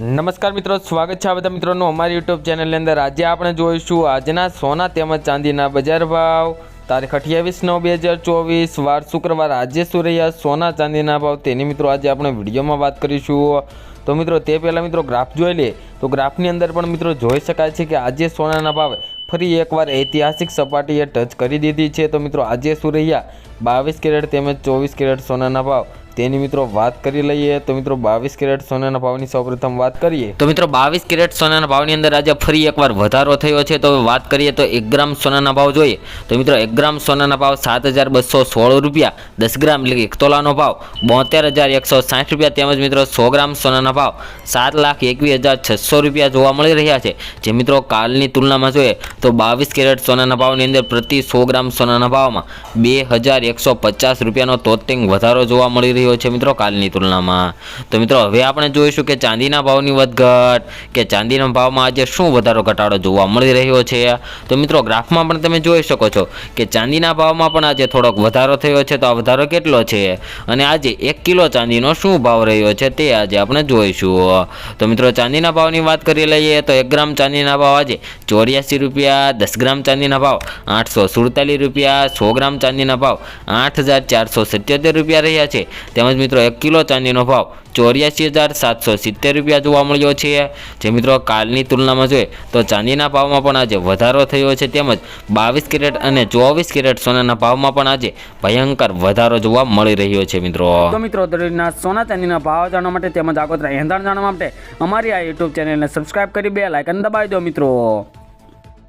નમસ્કાર મિત્રો, સ્વાગત છે બધા મિત્રોનું અમારી યુટ્યુબ ચેનલની અંદર. આજે આપણે જોઈશું આજના સોના તેમજ ચાંદીના બજાર ભાવ. તારીખ અઠ્યાવીસ નવ બે હજાર ચોવીસ, વાર શુક્રવાર. આજે શું રહ્યા સોના ચાંદીના ભાવ તેની મિત્રો આજે આપણે વિડીયોમાં વાત કરીશું. તો મિત્રો, તે પહેલાં મિત્રો ગ્રાફ જોઈ લે. તો ગ્રાફની અંદર પણ મિત્રો જોઈ શકાય છે કે આજે સોનાના ભાવ ફરી એકવાર ઐતિહાસિક સપાટીએ ટચ કરી દીધી છે. તો મિત્રો, આજે શું રહ્યા? બાવીસ કેરેટ તેમજ ચોવીસ કેરેટ સોનાના ભાવ. તેની મિત્રો વાત કરી લઈએ તો મિત્રો બાવીસ કેરેટ સોનાના ભાવની સૌપ્રથમ વાત કરીએ. તો મિત્રો બાવીસ કેરેટ સોનાના ભાવની અંદર આજે ફરી એકવાર વધારો થયો છે. તો વાત કરીએ તો એક ગ્રામ સોનાના ભાવ જોઈએ. તો મિત્રો એક ગ્રામ સોનાના ભાવ સાત હજાર બસો સોળ રૂપિયા, દસ ગ્રામ એટલે એક તોલાનો ભાવ બોતેર હજાર એકસો સાઠ રૂપિયા તેમજ મિત્રો સો ગ્રામ સોનાના ભાવ સાત લાખ એકવીસ હજાર છસો રૂપિયા જોવા મળી રહ્યા છે. જે મિત્રો કાલની તુલનામાં જોઈએ તો બાવીસ કેરેટ સોનાના ભાવની અંદર પ્રતિ સો ગ્રામ સોનાના ભાવમાં બે હજાર એકસો પચાસ રૂપિયાનો તોતિંગ વધારો જોવા મળી રહ્યો છે મિત્રો કાલની તુલનામાં. તો મિત્રો, હવે આપણે જોઈશું કે ચાંદીના ભાવની વધઘટ કે ચાંદીના ભાવમાં આજે શું વધારો ઘટાડો જોવા મળી રહ્યો છે. તો મિત્રો, ગ્રાફમાં પણ તમે જોઈ શકો છો કે ચાંદીના ભાવમાં પણ આજે થોડોક વધારો થયો છે. તો આ વધારો કેટલો છે? અને આજે એક કિલો ચાંદીનો શું ભાવ રહ્યો છે તે આજે આપણે જોઈશું. તો મિત્રો, ચાંદીના ભાવની વાત કરી લઈએ તો એક ગ્રામ ચાંદીના ભાવ આજે ચોર્યાસી રૂપિયા, દસ ગ્રામ ચાંદીના ભાવ આઠસો સુડતાલીસ રૂપિયા, સો ગ્રામ ચાંદીના ભાવ આઠ હજાર ચારસો સત્યોતેર રૂપિયા રહ્યા છે. તેમજ મિત્રો એક કિલો ચાંદીનો ભાવ ચોર્યાસી હજાર સાતસો સિત્તેર રૂપિયા જોવા મળ્યો છે. જે મિત્રો કાલની તુલનામાં જોઈએ તો ચાંદીના ભાવમાં પણ આજે વધારો થયો છે. તેમજ બાવીસ કેરેટ અને ચોવીસ કેરેટ સોનાના ભાવમાં પણ આજે ભયંકર વધારો જોવા મળી રહ્યો છે મિત્રો. તો મિત્રો સોના ચાંદીના ભાવ જાણવા માટે તેમજ આગોતરા એંધાણ જાણવા માટે અમારી આ યુટ્યુબ ચેનલને સબસ્ક્રાઇબ કરી બે લાઇકન દબાવી દો મિત્રો.